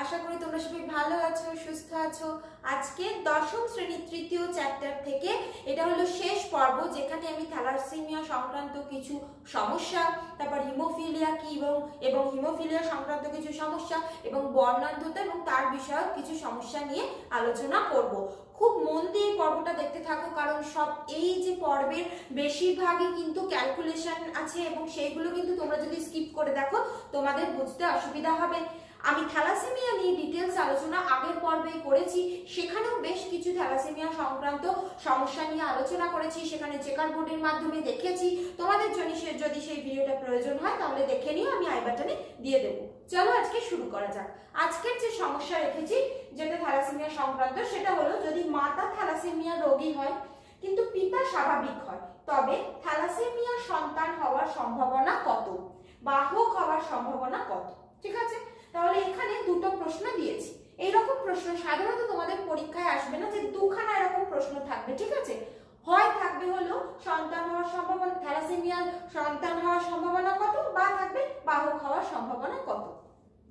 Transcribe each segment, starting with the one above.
আশা করি তোমরা সবাই ভালো আছো, সুস্থ আছো। আজকে দশম শ্রেণির তৃতীয় চ্যাপ্টার থেকে এটা হলো শেষ পর্ব, যেখানে আমি থ্যালাসেমিয়া সংক্রান্ত কিছু সমস্যা, তারপর হিমোফিলিয়া কি এবং এবং হিমোফিলিয়া সংক্রান্ত কিছু সমস্যা, এবং বর্ণাঢ্যতা এবং তার বিষয়ক কিছু সমস্যা নিয়ে আলোচনা করব। খুব মন দিয়ে পর্বটা দেখতে থাকো, কারণ সব এই যে পর্বের বেশিরভাগই কিন্তু ক্যালকুলেশন আছে, এবং সেইগুলো কিন্তু তোমরা যদি স্কিপ করে দেখো, তোমাদের বুঝতে অসুবিধা হবে। আমি থ্যালাসেমিয়া নিয়ে ডিটেলস আলোচনা আগের পর্বে করেছি। সেখানেও বেশ কিছু থ্যালাসেমিয়া সংক্রান্ত সমস্যা নিয়ে আলোচনা করেছি। সেখানে চেকার বোর্ডের মাধ্যমে দেখেছি। তোমাদের জন্য সে- যদি সেই ভিডিওটা প্রয়োজন হয়, তাহলে দেখে নিও, আমি আই বাটনে দিয়ে দেবো। চলো আজকে শুরু করা যাক। আজকের যে সমস্যা রেখেছি, যেটা থ্যালাসেমিয়া সংক্রান্ত, সেটা হলো যদি মাতা থ্যালাসেমিয়া রোগী হয়, কিন্তু পিতা স্বাভাবিক হয়, তবে থ্যালাসেমিয়া সন্তান হওয়ার সম্ভাবনা কত? বাহক হওয়ার সম্ভাবনা কত? ঠিক আছে? তাহলে এখানে দুটো প্রশ্ন দিয়েছি। এইরকম প্রশ্ন সাধারণত তোমাদের পরীক্ষায় আসবে না যে দুখানা এরকম প্রশ্ন থাকবে, ঠিক আছে? হয় থাকবে হলো সন্তান হওয়ার সম্ভাবনা, থ্যালাসেমিয়া সন্তান হওয়ার সম্ভাবনা কত বা থাকবে বাহক হওয়ার সম্ভাবনা কত?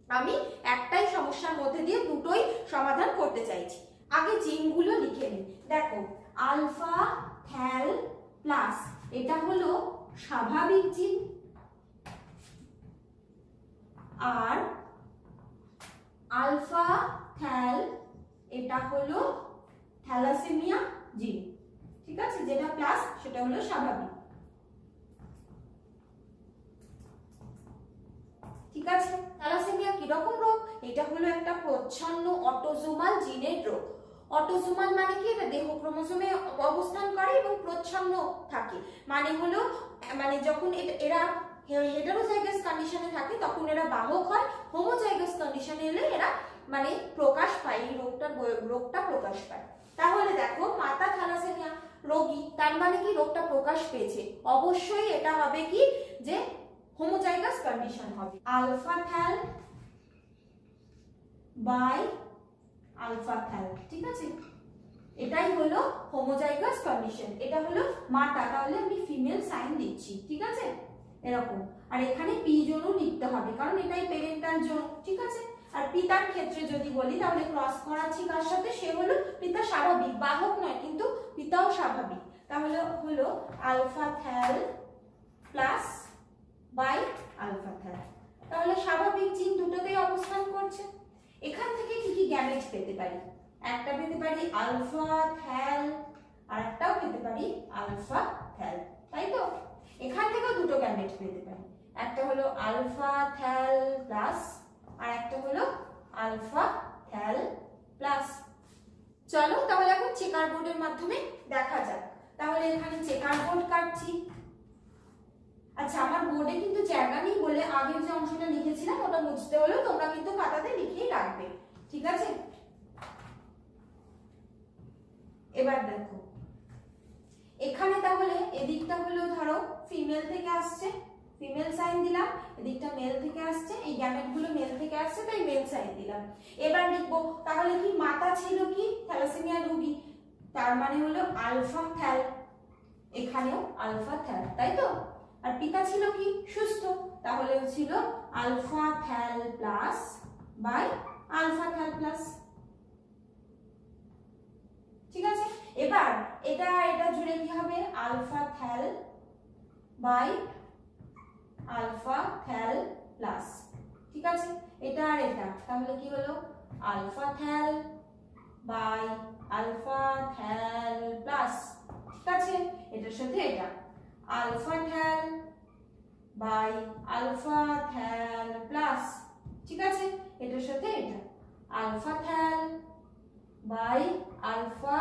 আমি একটাই সমস্যার মধ্যে দিয়ে দুটোই সমাধান করতে চাইছি। আগে জিনগুলো লিখে নিই। দেখো, আলফা থ্যাল প্লাস, এটা হলো স্বাভাবিক জিন। আর আলফা থ্যাল, এটা হলো থ্যালাসেমিয়া জিন। ঠিক আছে? যেটা প্লাস, সেটা হলো স্বাভাবিক। ঠিক আছে? থ্যালাসেমিয়া কীরকম রোগ? এটা হলো একটা প্রচ্ছন্ন অটোজোমাল জিনের রোগ। অটোজোমাল মানে কি? এটা দেহ ক্রোমোজোমে অবস্থান করে এবং প্রচ্ছন্ন থাকে। মানে হলো মানে যখন এরা হেটারোজাইগাস কন্ডিশনে থাকে, তখন এরা বাহক হয়। হোমোজাইগাস কন্ডিশনে এলে এরা মানে প্রকাশ পায়, এই রোগটার বয়- রোগটা প্রকাশ পায়। তাহলে দেখো, মাতা থ্যালাসেমিয়া রোগী, তার মানে কি রোগটা প্রকাশ পেয়েছে? অবশ্যই এটা হবে কি যে হোমোজাইগাস কন্ডিশন হবে। Alpha thal by alpha thal ঠিক আছে? এটাই হলো হোমোজাইগাস কন্ডিশন এটা হলো মাতা, তাহলে আমি ফিমেল সাইন দিচ্ছি, ঠিক আছে? এরকম। আর এখানে পি জোনও লিখতে হবে, কারণ এটাই পেরেন্টাল জোন, ঠিক আছে? আর পিতার ক্ষেত্রে যদি বলি, তাহলে ক্রস করাচ্ছি কার সাথে? সে হলো পিতা স্বাভাবিক, বাহক নয়, কিন্তু পিতাও স্বাভাবিক। তাহলে হলো alpha thal plus by alpha thal তাহলে স্বাভাবিক জিন দুটোতেই অবস্থান করছে। এখান থেকে কি কি গ্যামেট পেতে পারি? একটা পেতে পারি আলফা থ্যাল আর একটাও পেতে পারি আলফা থ্যাল তাই তো? এখান থেকেও দুটো গ্যামেট পেতে পারি একটা হলো আলফা থ্যাল প্লাস আর একটা হলো আলফা থ্যাল প্লাস চলো তাহলে এখন চেকার বোর্ডের মাধ্যমে দেখা যাক। তাহলে এখানে চেকার বোর্ড কাটছি। আচ্ছা আমার বোর্ডে কিন্তু জায়গা নেই বলে আগে যে অংশটা লিখেছিলাম, ওটা মুছতে হলেও তোমরা কিন্তু খাতাতে লিখেই রাখবে। ঠিক আছে? এবার দেখো। এখানে তাহলে, এদিকটা হলো ধরো ফিমেল থেকে আসছে ফিমেল সাইন দিলাম, এদিকটা মেল থেকে আসছে, এই গ্যামেটগুলো মেল থেকে আসছে, তাই মেল সাইন দিলাম। এবার লিখব তাহলে কি মাতা ছিল কি? থ্যালাসেমিয়া রোগী, তার মানে হলো আলফা থ্যাল এখানেও আলফা থ্যাল তাই তো? আর পিতা ছিল কি? সুস্থ, তাহলে ছিল alpha thal plus by alpha thal plus ঠিক আছে? এবার এটা এটা জুড়ে কি হবে? Alpha thal by alpha thal plus. ঠিক আছে? এটা আর এটা। তাহলে কি হলো? Alpha thal by alpha thal plus. ঠিক আছে? এটার সাথে এটা। Alpha thal by alpha thal plus. ঠিক আছে? এটার সাথে এটা। Alpha thal by alpha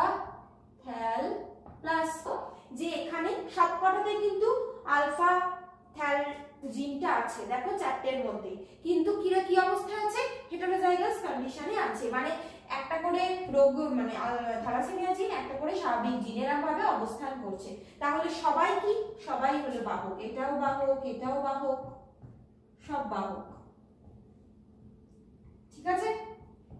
thal plus যে এখানে সবকটাতে কিন্তু আলফা থ্যাল জিনটা আছে। দেখো চারটের মধ্যে। কিন্তু কিরা কি অবস্থায় আছে? হেটারোজাইগাস কন্ডিশনে আছে। মানে একটা করে রোগ মানে থ্যালাসেমিয়া জিন একটা করে স্বাভাবিক জিন এরকম ভাবে অবস্থান করছে। তাহলে সবাই কি? সবাই হলো বাহক। এটাও বাহক এটাও বাহক, সব বাহক। ঠিক আছে?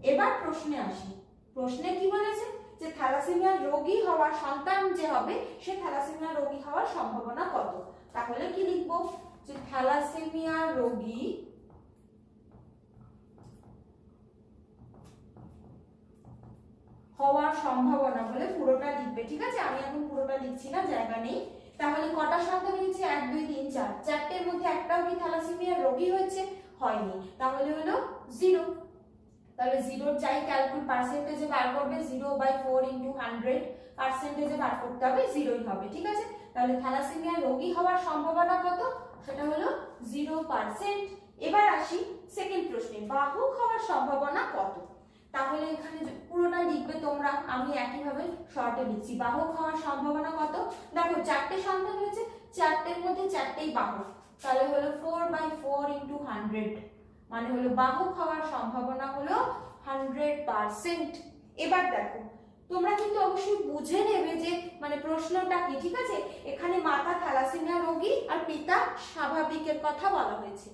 এবার প্রশ্নে আসি। প্রশ্নে কি বলেছে? যে থ্যালাসেমিয়া রোগী হওয়ার সন্তান যে হবে, সে থ্যালাসেমিয়া রোগী হওয়ার সম্ভাবনা কত? তাহলে কি লিখব? যে থ্যালাসেমিয়া রোগী হওয়ার সম্ভাবনা বলে পুরোটা লিখবে। ঠিক আছে? আমি এখন পুরোটা লিখছি না, জায়গা নেই। তাহলে কটা সন্তান হয়েছে এক, দুই, তিন, চার। চারটের মধ্যে একটাও কি থ্যালাসেমিয়া রোগী হয়েছে? হয়নি। তাহলে হলো জিরো। তাহলে জিরোর চাই ক্যালকুল পার্সেন্টেজে বার করবে zero by four into hundred পার্সেন্টেজে বার করতে হবে জিরোই হবে, ঠিক আছে? তাহলে থ্যালাসেমিয়া রোগী হওয়ার সম্ভাবনা কত? সেটা হলো জিরো পার্সেন্ট এবার আসি সেকেন্ড প্রশ্নে, বাহক হওয়ার সম্ভাবনা কত? তাহলে এখানে পুরোটা লিখবে তোমরা, আমি একইভাবে শর্টে লিখছি। বাহক হওয়ার সম্ভাবনা কত? দেখো, চারটে সন্তান হয়েছে চারটের মধ্যে চারটেই বাহক। তাহলে হলো four by four into hundred মানে হলো বাহক হওয়ার সম্ভাবনা হলো হান্ড্রেড পার্সেন্ট এবার দেখো, তোমরা কিন্তু অবশ্যই বুঝে নেবে যে মানে প্রশ্নটা কি, ঠিক আছে? এখানে মাতা থ্যালাসেমিয়া রোগী আর পিতা স্বাভাবিকের কথা বলা হয়েছে।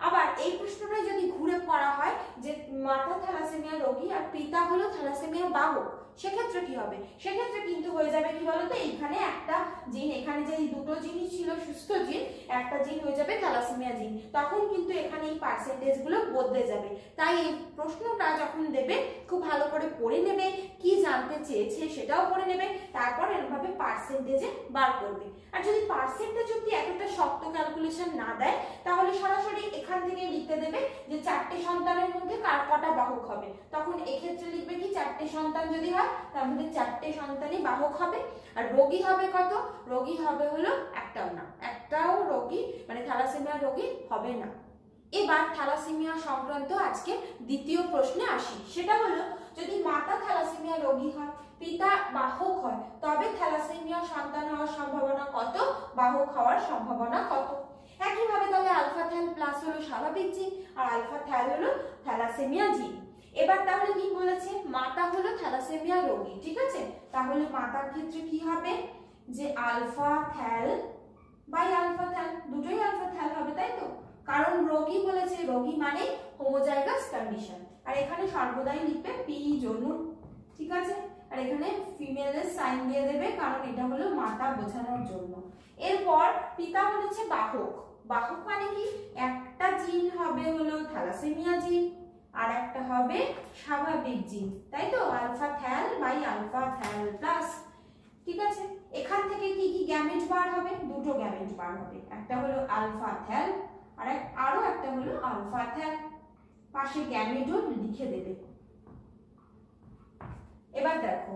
আবার এই প্রশ্নটা যদি ঘুরে পড়া হয় যে, মাতা থ্যালাসেমিয়া রোগী আর পিতা হলো থ্যালাসেমিয়া বাহক সেক্ষেত্রে কি হবে? সেক্ষেত্রে কিন্তু হয়ে যাবে কি বলতো? এইখানে একটা জিন এখানে যে দুটো জিনিস ছিল সুস্থ জিন একটা জিন হয়ে যাবে থ্যালাসেমিয়া জিন তখন কিন্তু এখানে এই পার্সেন্টেজগুলো বদলে যাবে। তাই এই প্রশ্নটা যখন দেবে, খুব ভালো করে পড়ে নেবে, কি জানতে চেয়েছে সেটাও পড়ে নেবে, তারপর এরভাবে পার্সেন্টেজে বার করবে। আর যদি পার্সেন্টেজ যদি এতটা শক্ত ক্যালকুলেশন না দেয়, তাহলে সরাসরি এখান থেকে লিখতে দেবে যে চারটে সন্তানের মধ্যে কার কটা বাহক হবে? তখন এক্ষেত্রে লিখবে কি, চারটে সন্তান যদি হয় তাহলে চারটে সন্তানই বাহক হবে। আর রোগী হবে কত? রোগী হবে হলো একটাও না। একটাও রোগী মানে থ্যালাসেমিয়া রোগী হবে না। এবার থ্যালাসেমিয়া সংক্রান্ত আজকে দ্বিতীয় প্রশ্নে আসি। সেটা হলো, যদি মাতা থ্যালাসেমিয়া রোগী হয়, পিতা বাহক হয়, তবে থ্যালাসেমিয়া সন্তান হওয়ার সম্ভাবনা কত? বাহক হওয়ার সম্ভাবনা কত? একইভাবে তাহলে আলফা থ্যাল প্লাস হলো স্বাভাবিক জিন আর আলফা থ্যাল হলো থ্যালাসেমিয়া জিন এবার তাহলে কি বলেছে? মাতা হলো থ্যালাসেমিয়া রোগী, ঠিক আছে? তাহলে মাতার ক্ষেত্রে কি হবে? যে alpha thal, by alpha thal, দুটোই আলফা থ্যাল হবে, তাই তো? কারণ রোগী বলেছে, রোগী মানে হোমোজাইগাস কন্ডিশন আর এখানে সর্বদাই লিখবে পি জনু ঠিক আছে? আর এখানে ফিমেলের সাইন দিয়ে দেবে, কারণ এটা হলো মাতা বোঝানোর জন্য। এরপর পিতা বলেছে বাহক। বাহক মানে কি? একটা জিন হবে হলো থ্যালাসেমিয়া জিন আর একটা হবে স্বাভাবিক জিন তাই তো? Alpha thal by alpha thal plus, ঠিক আছে? এখান থেকে কি কি গ্যামেট বার হবে? দুটো গ্যামেট বার হবে। একটা হলো আলফা থ্যাল, আর এক আরও একটা হলো আলফা থ্যাল। পাশে গ্যামেটও লিখে দেবে। এবার দেখো,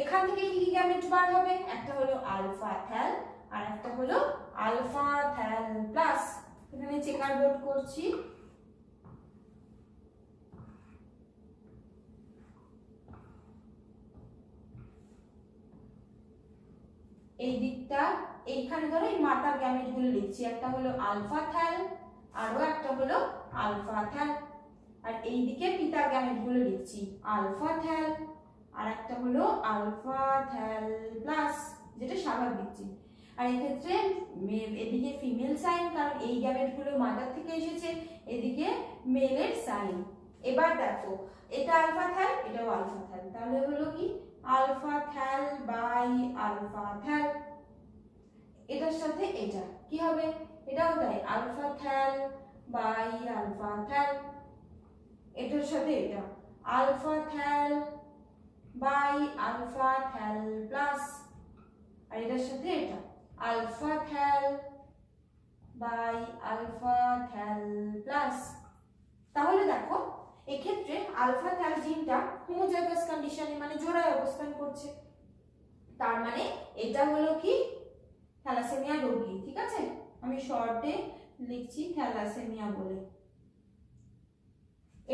এখান থেকে কি কি গ্যামেট বার হবে? একটা হলো আলফা থ্যাল, আর একটা হলো আলফা থ্যাল প্লাস। এখানে চেকার বোর্ড করছি। এই দিকটা, এইখানে ধরো এই মাতার গ্যামেটগুলো লিখছি। একটা হলো আলফা থ্যাল আরও একটা হলো আলফা থ্যাল আর এই দিকে পিতার গ্যামেটগুলো লিখছি, আলফা থ্যাল আর একটা হলো আলফা থ্যাল প্লাস, যেটা স্বাভাবিক জিন আর এক্ষেত্রে এদিকে ফিমেল সাইন কারণ এই গ্যামেটগুলো মাদার থেকে এসেছে, এদিকে মেলের সাইন এবার দেখো, এটা আলফা থ্যাল এটাও আলফা থ্যাল তাহলে হলো কি? Alpha thal by alpha thal. এটার সাথে এটা, কি হবে? এটাও তাই, alpha thal by alpha thal. এটার সাথে এটা, alpha thal by alpha thal plus. আর এটার সাথে এটা, alpha thal by alpha thal plus. তাহলে দেখো এক্ষেত্রে আলফা থ্যাল জিনটা হোমোজাইগাস কন্ডিশনে মানে জোড়ায় অবস্থান করছে। তার মানে এটা হলো কি? থ্যালাসেমিয়া রোগী, ঠিক আছে? আমি শর্টে লিখছি থ্যালাসেমিয়া বলে।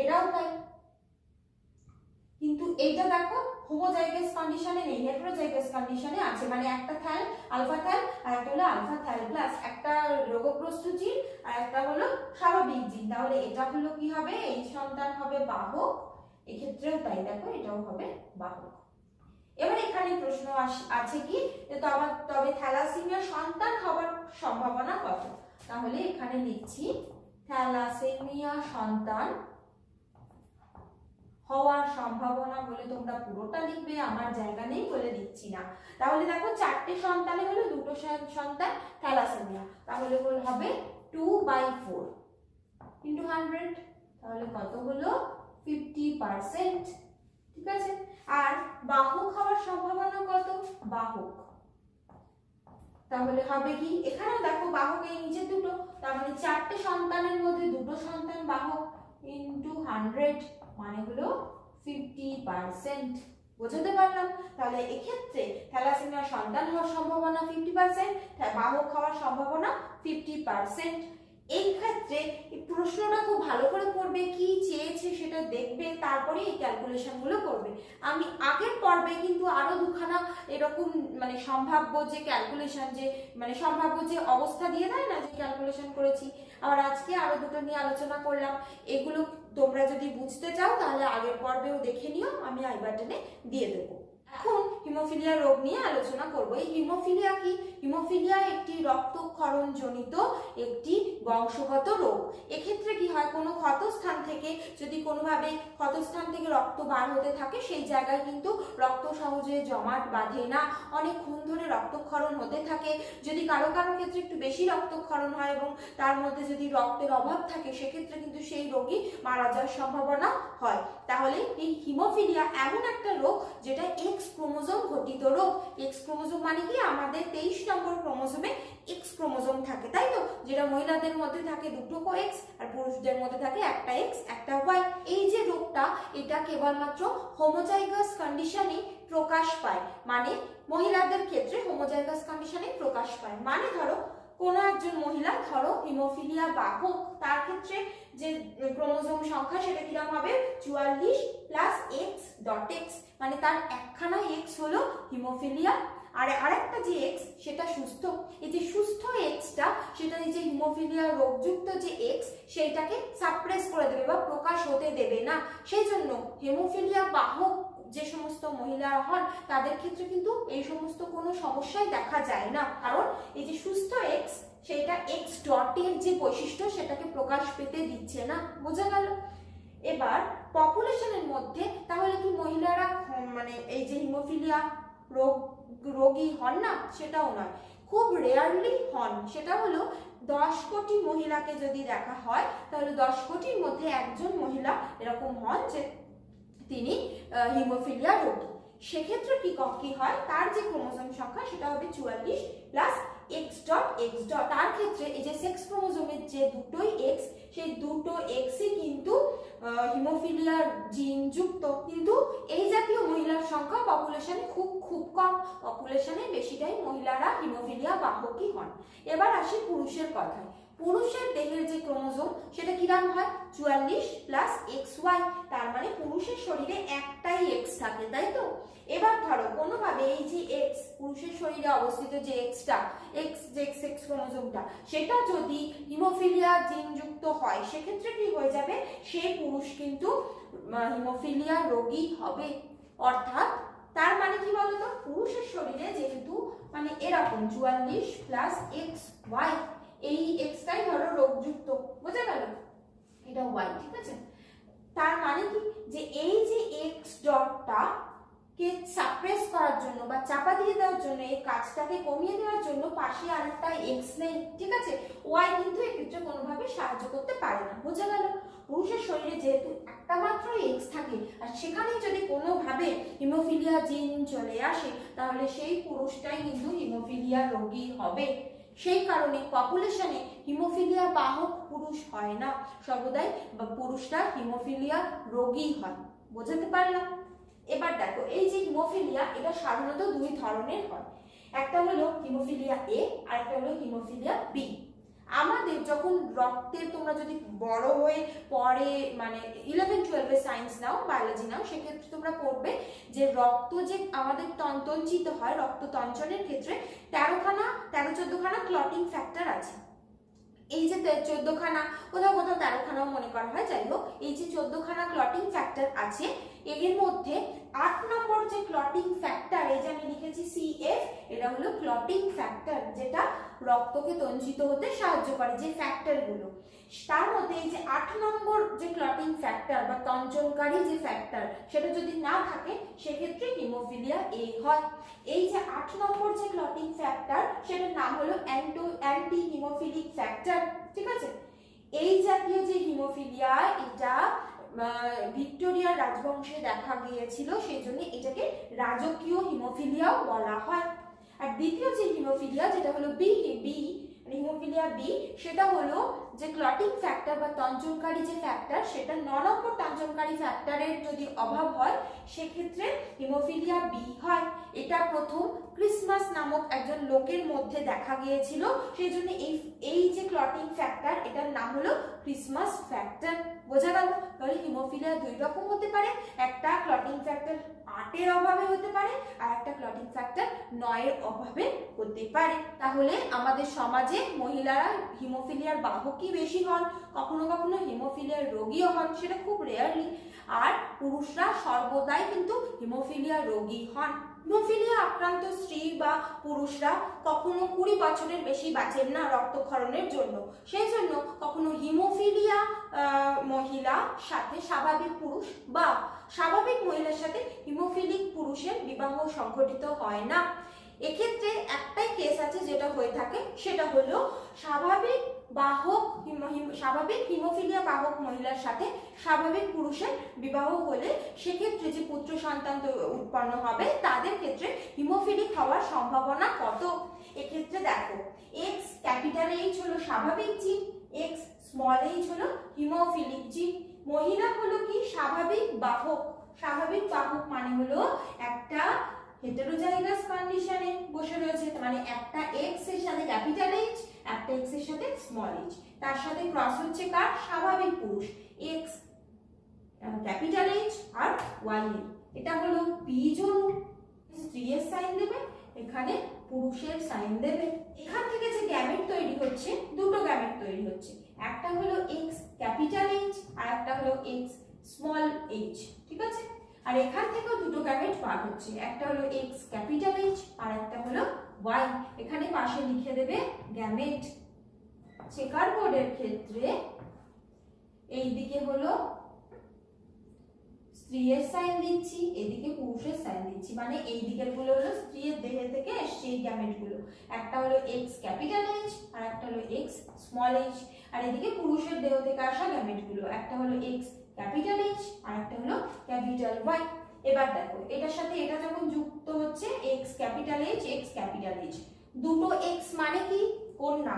এটাও তাই। কিন্তু এইটা দেখো হোমোজাইগাস কন্ডিশনে নেই হেটেরোজাইগাস কন্ডিশনে আছে। মানে একটা থ্যাল আলফা থ্যাল আর একটা হলো আলফা থ্যাল প্লাস একটা রোগগ্রস্ত জিন আর একটা হলো স্বাভাবিক জিন তাহলে এটা হলো কি হবে? এই সন্তান হবে বাহক। এক্ষেত্রেও তাই দেখো, এটাও হবে বাহক। এবার এখানে প্রশ্ন আছে কি? যে তবে তবে থ্যালাসেমিয়া সন্তান হওয়ার সম্ভাবনা কত? তাহলে এখানে লিখছি, থ্যালাসেমিয়া সন্তান হওয়ার সম্ভাবনা বলে তোমরা পুরোটা লিখবে, আমার জায়গা নেই বলে লিখছি না। তাহলে দেখো চারটে সন্তানে হলো, দুটো সন- সন্তান থ্যালাসেমিয়া। তাহলে হল হবে two by four into hundred তাহলে কত হলো? ফিফটি পার্সেন্ট ঠিক আছে? আর বাহক হওয়ার সম্ভাবনা কত? বাহক। তাহলে হবে কি? এখানেও দেখো বাহক এই নিচে দুটো, তার মানে চারটে সন্তানের মধ্যে দুটো সন্তান বাহক ইন্টু হান্ড্রেড মানে হলো ফিফটি পার্সেন্ট বোঝাতে পারলাম? তাহলে এক্ষেত্রে থ্যালাসেমিয়ার সন্তান হওয়ার সম্ভাবনা ফিফটি পার্সেন্ট বাহক হওয়ার সম্ভাবনা ফিফটি পার্সেন্ট এই ক্ষেত্রে প্রশ্নটা খুব ভালো করে পড়বে, কি চেয়েছে সেটা দেখবে, তারপরে এই ক্যালকুলেশনগুলো করবে। আমি আগের পর্বে কিন্তু আরও দুখানা এরকম মানে সম্ভাব্য যে ক্যালকুলেশন যে মানে সম্ভাব্য যে অবস্থা দিয়ে দেয় না যে ক্যালকুলেশন করেছি, আবার আজকে আরও দুটো নিয়ে আলোচনা করলাম। এগুলো তোমরা যদি বুঝতে চাও তাহলে আগের পর্বেও দেখে নিও আমি আই বাটনে দিয়ে দেবো। এখন হিমোফিলিয়া রোগ নিয়ে আলোচনা করব। এই হিমোফিলিয়া কি? হিমোফিলিয়া একটি রক্তক্ষরণ জনিত একটি বংশগত রোগ। এক্ষেত্রে কি হয়? কোনো ক্ষতস্থান থেকে যদি কোনোভাবে ক্ষতস্থান থেকে রক্ত বার হতে থাকে, সেই জায়গায় কিন্তু রক্ত সহজে জমাট বাঁধে না। অনেকক্ষণ ধরে রক্তক্ষরণ হতে থাকে। যদি কারও কারও ক্ষেত্রে একটু বেশি রক্তক্ষরণ হয় এবং তার মধ্যে যদি রক্তের অভাব থাকে, সেক্ষেত্রে কিন্তু সেই রোগী মারা যাওয়ার সম্ভাবনা হয়। তাহলে এই হিমোফিলিয়া এমন একটা রোগ যেটা এক্স ক্রোমোজোম ঘটিত রোগ। এক্স ক্রোমোজোম মানে কি? আমাদের তেইশ নম্বর ক্রোমোজোমে এক্স ক্রোমোজোম থাকে, তাই তো? যেটা মহিলাদের মধ্যে থাকে দুটো কো এক্স আর পুরুষদের মধ্যে থাকে একটা এক্স একটা ওয়াই এই যে রোগটা, এটা কেবলমাত্র হোমোজাইগাস কন্ডিশনে প্রকাশ পায়। মানে মহিলাদের ক্ষেত্রে হোমোজাইগাস কন্ডিশনে প্রকাশ পায়। মানে ধরো কোনো একজন মহিলা, ধরো হিমোফিলিয়া বাহক তার ক্ষেত্রে যে ক্রোমোজোম সংখ্যা সেটা কীরকম হবে? চুয়াল্লিশ প্লাস এক্স ডট এক্স মানে তার একখানা এক্স হলো হিমোফিলিয়া আর আরেকটা যে এক্স সেটা সুস্থ। এই যে সুস্থ এক্সটা সেটা এই যে হিমোফিলিয়া রোগযুক্ত যে এক্স সেইটাকে সাপ্রেস করে দেবে বা প্রকাশ হতে দেবে না। সেই জন্য হিমোফিলিয়া বাহক যে সমস্ত মহিলারা হন, তাদের ক্ষেত্রে কিন্তু এই সমস্ত কোনো সমস্যাই দেখা যায় না। কারণ এই যে সুস্থ এক্স সেটা এক্স ডটের যে বৈশিষ্ট্য, সেটাকে প্রকাশ পেতে দিচ্ছে না। বোঝা গেল? এবার পপুলেশনের মধ্যে তাহলে কি মহিলারা মানে এই যে হিমোফিলিয়া রোগ, রোগী হন না? সেটাও নয়। খুব রেয়ারলি হন। সেটা হলো দশ কোটি মহিলাকে যদি দেখা হয়, তাহলে দশ কোটির মধ্যে একজন মহিলা এরকম হন যে তিনি হিমোফিলিয়া রোগী। সেক্ষেত্রে কি কি হয়? তার যে ক্রোমোজোম সংখ্যা, সেটা হবে চুয়াল্লিশ plus X dot X dot তার ক্ষেত্রে এই যে সেক্স ক্রোমোজোমের যে দুটোই এক্স সেই দুটো এক্সই কিন্তু হিমোফিলিয়ার জিন যুক্ত কিন্তু এই জাতীয় মহিলার সংখ্যা পপুলেশনে খুব খুব কম। পপুলেশনে বেশিটাই মহিলারা হিমোফিলিয়া বাহকই হন। এবার আসি পুরুষের কথায়। পুরুষের দেহের যে ক্রোমোজোম, সেটা কিরম হয়? চুয়াল্লিশ প্লাস এক্স ওয়াই তার মানে পুরুষের শরীরে একটাই এক্স থাকে, তাই তো? এবার ধরো, কোনোভাবে এই যে এক্স পুরুষের শরীরে অবস্থিত যে এক্সটা এক্স যে এক্স এক্স ক্রোমোজোমটা, সেটা যদি হিমোফিলিয়া জিনযুক্ত হয়, সেক্ষেত্রে কি হয়ে যাবে? সেই পুরুষ কিন্তু হিমোফিলিয়া রোগী হবে। অর্থাৎ, তার মানে কি বলতো? পুরুষের শরীরে যেহেতু মানে এরকম চুয়াল্লিশ প্লাস এক্স ওয়াই এই এক্সটাই ধরো রোগযুক্ত, বোঝা গেল? এটা ওয়াই ঠিক আছে? তার মানে কি? যে এই যে এক্স ডটটা কে সাপ্রেস করার জন্য বা চাপা দিয়ে দেওয়ার জন্য, এই কাজটাকে কমিয়ে দেওয়ার জন্য পাশে আরেকটা এক্স নেই, ঠিক আছে? ওয়াই কিন্তু এক্ষেত্রে কোনোভাবে সাহায্য করতে পারে না, বোঝা গেল? পুরুষের শরীরে যেহেতু একটা মাত্র এক্স থাকে, আর সেখানে যদি কোনোভাবে হিমোফিলিয়া জিন চলে আসে, তাহলে সেই পুরুষটাই কিন্তু হিমোফিলিয়া রোগী হবে। সেই কারণে পপুলেশনে হিমোফিলিয়া বাহক পুরুষ হয় না। সর্বদাই পুরুষরা হিমোফিলিয়া রোগী হয়। বোঝাতে পারলাম? এবার দেখো, এই যে হিমোফিলিয়া এটা সাধারণত দুই ধরনের হয়। একটা হলো হিমোফিলিয়া এ আর একটা হলো হিমোফিলিয়া বি আমাদের যখন রক্তের তোমরা যদি বড় হয়ে পরে মানে ইলেভেন টুয়েলভে সায়েন্স নাও বায়োলজি নাও, সেক্ষেত্রে তোমরা পড়বে যে রক্ত যে আমাদের তঞ্চিত হয় রক্ত তঞ্চনের ক্ষেত্রে তেরোখানা, তেরো, চোদ্দখানা ক্লটিং ফ্যাক্টর আছে। এই যে চোদ্দখানা, কোথাও কোথাও তেরোখানাও মনে করা হয়। যাই হোক, এই যে চোদ্দখানা ক্লটিং ফ্যাক্টর আছে, এর মধ্যে আট নম্বর যে ক্লটিং ফ্যাক্টর এই যে আমি লিখেছি সিএফ এটা হলো ক্লটিং ফ্যাক্টর যেটা রক্তকে তঞ্জিত হতে সাহায্য করে যে ফ্যাক্টরগুলো তার মধ্যে এই যে আট নম্বর যে ক্লটিং ফ্যাক্টর বা তঞ্চনকারী যে ফ্যাক্টর সেটা যদি না থাকে, সেক্ষেত্রে হিমোফিলিয়া এ হয়। এই যে আট নম্বর যে ক্লটিং ফ্যাক্টর সেটার নাম হলো অ্যান্টো অ্যান্টি হিমোফিলিক ফ্যাক্টর ঠিক আছে? এই জাতীয় যে হিমোফিলিয়া এটা ভিক্টোরিয়ার রাজবংশে দেখা গিয়েছিল, সেই জন্য এটাকে রাজকীয় হিমোফিলিয়াও বলা হয়। আর দ্বিতীয় যে হিমোফিলিয়া যেটা হলো বি বি হিমোফিলিয়া বি সেটা হলো যে ক্লটিং ফ্যাক্টর বা তঞ্চনকারী যে ফ্যাক্টর সেটা ন নম্বর ফ্যাক্টরের যদি অভাব হয়, সেক্ষেত্রে হিমোফিলিয়া বি হয়। এটা প্রথম ক্রিসমাস নামক একজন লোকের মধ্যে দেখা গিয়েছিল। সেই জন্য এই এই যে ক্লটিং ফ্যাক্টর এটার নাম হলো ক্রিসমাস ফ্যাক্টর বোঝা গেল? তাহলে হিমোফিলিয়া দুই রকম হতে পারে। একটা ক্লটিং ফ্যাক্টর আটের অভাবে হতে পারে আর একটা ক্লটিং ফ্যাক্টর নয়ের অভাবে হতে পারে। তাহলে আমাদের সমাজে মহিলারা হিমোফিলিয়ার বাহকই বেশি হন, কখনো কখনো হিমোফিলিয়ার রোগীও হন, সেটা খুব রেয়ারলি আর পুরুষরা সর্বদাই কিন্তু হিমোফিলিয়া রোগী হন। হিমোফিলিয়া আক্রান্ত স্ত্রী বা পুরুষরা কখনো কুড়ি বছরের বেশি বাঁচেন না রক্তক্ষরণের জন্য। সেই জন্য কখনো হিমোফিলিয়া মহিলা সাথে স্বাভাবিক পুরুষ বা স্বাভাবিক মহিলার সাথে পুরুষের বিবাহ সংঘটিত হয় না। এক্ষেত্রে একটাই কেস আছে যেটা হয়ে থাকে, সেটা হলো স্বাভাবিক বাহক স্বাভাবিক হিমোফিলিয়া বাহক মহিলার সাথে স্বাভাবিক পুরুষের বিবাহ হলে সেক্ষেত্রে যে পুত্র সন্তান উৎপন্ন হবে, তাদের ক্ষেত্রে হিমোফিলিক হওয়ার সম্ভাবনা কত? এক্ষেত্রে দেখো এক্স ক্যাপিটাল এইচ হলো স্বাভাবিক জিন এক্স স্মল এইচ হলো হিমোফিলিক জিন মহিলা হলো কি? স্বাভাবিক বাহক। স্বাভাবিক বাহক মানে হলো একটা হেটেরোজাইগাস কন্ডিশনে বসে রয়েছে মানে একটা এক্সের সাথে ক্যাপিটাল এইচ একটা এক্সের সাথে স্মল এইচ তার সাথে ক্রস হচ্ছে কার? স্বাভাবিক পুরুষ। এক্স ক্যাপিটাল এইচ আর ওয়াই এটা হলো পি জোন স্ত্রীর সাইন দেবে, এখানে পুরুষের সাইন দেবে। এখান থেকে যে গ্যামেট তৈরি হচ্ছে, দুটো গ্যামেট তৈরি হচ্ছে। একটা হলো এক্স ক্যাপিটাল এইচ আর একটা হলো এক্স স্মল এইচ ঠিক আছে? আর এখান থেকেও দুটো গ্যামেট বার হচ্ছে। একটা হলো এক্স ক্যাপিটাল এইচ আর একটা হলো ওয়াই এখানে পাশে লিখে দেবে গ্যামেট চেকার বোর্ডের ক্ষেত্রে এই দিকে হলো স্ত্রীর সাইন দিচ্ছি, এদিকে পুরুষের সাইন দিচ্ছি। মানে এই দিকেরগুলো হলো স্ত্রীর দেহে থেকে এসছে এই গ্যামেটগুলো। একটা হলো এক্স ক্যাপিটাল এইচ আর একটা হলো এক্স স্মল এইচ আর এদিকে পুরুষের দেহ থেকে আসা গ্যামেটগুলো। একটা হলো এক্স ক্যাপিটাল এইচ আর একটা হলো ক্যাপিটাল ওয়াই এবার দেখো, এটার সাথে এটা যখন যুক্ত হচ্ছে X capital H X capital H দুটো এক্স মানে কি? কন্যা।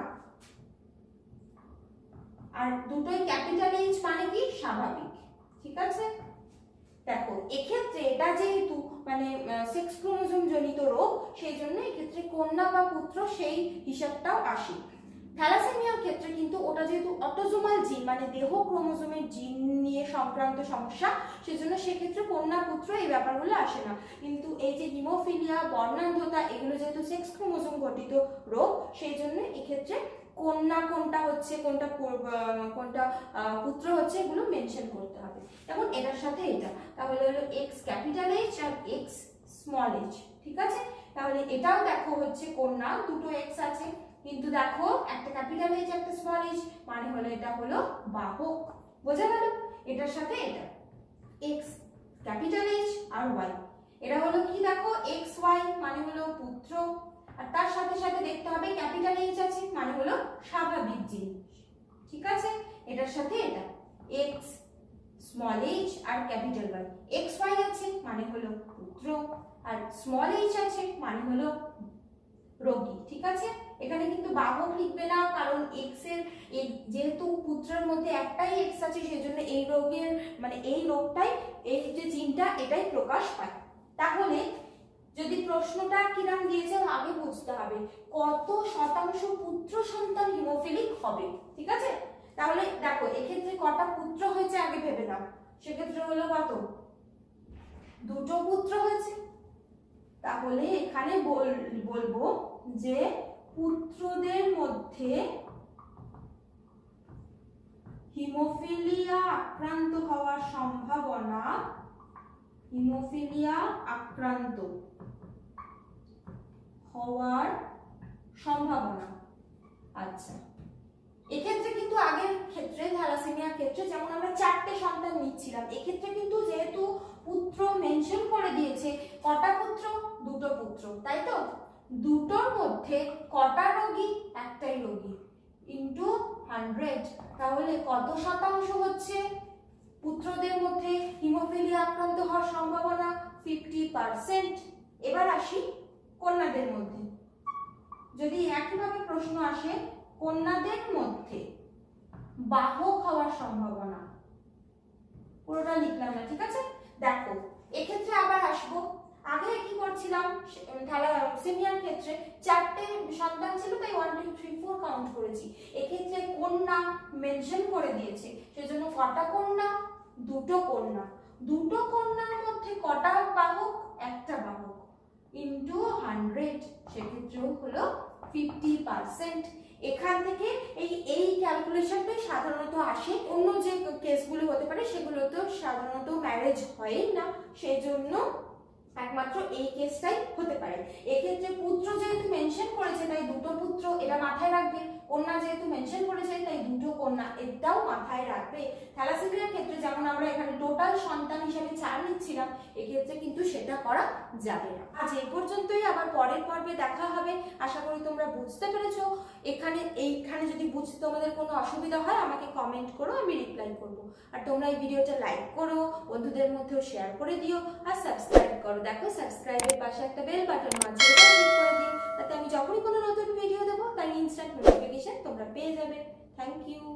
আর দুটোই ক্যাপিটাল এইচ মানে কি? স্বাভাবিক। ঠিক আছে? দেখো, এক্ষেত্রে এটা যেহেতু মানে সেক্স ক্রোমোজোম জনিত রোগ, সেই জন্য এক্ষেত্রে কন্যা বা পুত্র সেই হিসাবটাও আসে। থ্যালাসেমিয়ার ক্ষেত্রে কিন্তু ওটা যেহেতু অটোজোমাল জিন মানে দেহ ক্রোমোজোমের জিন নিয়ে সংক্রান্ত সমস্যা, সেজন্য সেক্ষেত্রে কন্যা পুত্র এই ব্যাপারগুলো আসে না। কিন্তু এই যে হিমোফিলিয়া বর্ণান্ধতা এগুলো যেহেতু সেক্স ক্রোমোজোম ঘটিত রোগ সেই জন্য এক্ষেত্রে কন্যা কোনটা হচ্ছে, কোনটা কোনটা পুত্র হচ্ছে, এগুলো মেনশন করতে হবে। যেমন এটার সাথে এটা। তাহলে হলো এক্স ক্যাপিটাল এইচ আর এক্স স্মল এইচ ঠিক আছে? তাহলে এটাও দেখো হচ্ছে কন্যা, দুটো এক্স আছে। কিন্তু দেখো, একটা ক্যাপিটাল এইচ একটা স্মল এইচ মানে হলো এটা হলো বাহক। বোঝা গেল? এটার সাথে এটা। এক্স ক্যাপিটাল এইচ আর ওয়াই এটা হলো কি দেখো? এক্স ওয়াই মানে হলো পুত্র। আর তার সাথে সাথে দেখতে হবে ক্যাপিটাল এইচ আছে মানে হলো স্বাভাবিক জিনিস। ঠিক আছে? এটার সাথে এটা। এক্স স্মল এইচ আর ক্যাপিটাল ওয়াই এক্স ওয়াই আছে মানে হলো পুত্র। আর স্মল এইচ আছে মানে হলো রোগী। ঠিক আছে? এখানে কিন্তু বাহক লিখবে না, কারণ এক্সের যেহেতু পুত্রের মধ্যে একটাই এক্স আছে, সেজন্য এই রোগের মানে এই রোগটাই, এই যে জিনটা, এটাই প্রকাশ পায়। তাহলে যদি প্রশ্নটা কিরাম দিয়েছে আগে বুঝতে হবে, কত শতাংশ পুত্র সন্তান হিমোফিলিক হবে, ঠিক আছে? তাহলে দেখো, এক্ষেত্রে কটা পুত্র হয়েছে আগে ভেবে নাও। সেক্ষেত্রে হলো কত? দুটো পুত্র হয়েছে। তাহলে এখানে বল- বলব যে পুত্রদের মধ্যে হিমোফিলিয়া আক্রান্ত হওয়ার সম্ভাবনা, হিমোফিলিয়া আক্রান্ত হওয়ার সম্ভাবনা। আচ্ছা। এক্ষেত্রে কিন্তু আগের ক্ষেত্রে থ্যালাসেমিয়ার ক্ষেত্রে যেমন আমরা চারটে সন্তান নিচ্ছিলাম, এক্ষেত্রে কিন্তু যেহেতু পুত্র মেনশন করে দিয়েছে, কটা পুত্র? দুটো পুত্র, তাই তো? দুটোর মধ্যে কটা রোগী? একটাই রোগী। ইন্টু হান্ড্রেড তাহলে কত শতাংশ হচ্ছে? পুত্রদের মধ্যে হিমোফিলিয়া আক্রান্ত হওয়ার সম্ভাবনা ফিফটি পার্সেন্ট এবার আসি কন্যাদের মধ্যে। যদি একইভাবে প্রশ্ন আসে, কন্যাদের মধ্যে বাহক হওয়ার সম্ভাবনা। পুরোটা লিখলাম না, ঠিক আছে? দেখো, এক্ষেত্রে আবার আসব। আগে কি করছিলাম? সিনিয়র ক্ষেত্রে চারটে সন্তান ছিল, তাই one two three four count করেছি। এক্ষেত্রে কন্যা মেনশন করে দিয়েছে। সেজন্য কটা কন্যা? দুটো কন্যা। দুটো কন্যার মধ্যে কটা বাহক? একটা বাহক। ইন্টু হান্ড্রেড সেক্ষেত্রেও হলো ফিফটি পার্সেন্ট এখান থেকে এই এই ক্যালকুলেশনটাই সাধারণত আসে। অন্য যে কেসগুলো হতে পারে, সেগুলোতেও সাধারণত ম্যারেজ হয়ই না। সেই জন্য একমাত্র এই কেসটাই হতে পারে। এক্ষেত্রে পুত্র যেহেতু মেনশন করেছে, তাই দুটো পুত্র এটা মাথায় রাখবে। কন্যা যেহেতু মেনশন করেছে, তাই দুটো কন্যা এটাও মাথায় রাখবে। থ্যালাসেমিয়ার ক্ষেত্রে যেমন আমরা এখানে টোটাল সন্তান হিসাবে চার নিচ্ছিলাম, এক্ষেত্রে কিন্তু সেটা করা যাবে না। আজ এই পর্যন্তই, আবার পরের পর্বে দেখা হবে। আশা করি তোমরা বুঝতে পেরেছ। এখানে, এইখানে যদি বুঝতে তোমাদের কোনো অসুবিধা হয়, আমাকে কমেন্ট করো, আমি রিপ্লাই করব। আর তোমরা এই ভিডিওটা লাইক করো, বন্ধুদের মধ্যেও শেয়ার করে দিও, আর সাবস্ক্রাইব করো। দেখো সাবস্ক্রাইবের পাশে একটা বেল বাটন মাঝে ক্লিক করে দিও। তাতে আমি যখনই কোনো নতুন ভিডিও দেবো, তার ইনস্ট্যান্ট নোটিফিকেশান তোমরা পেয়ে যাবে। Thank you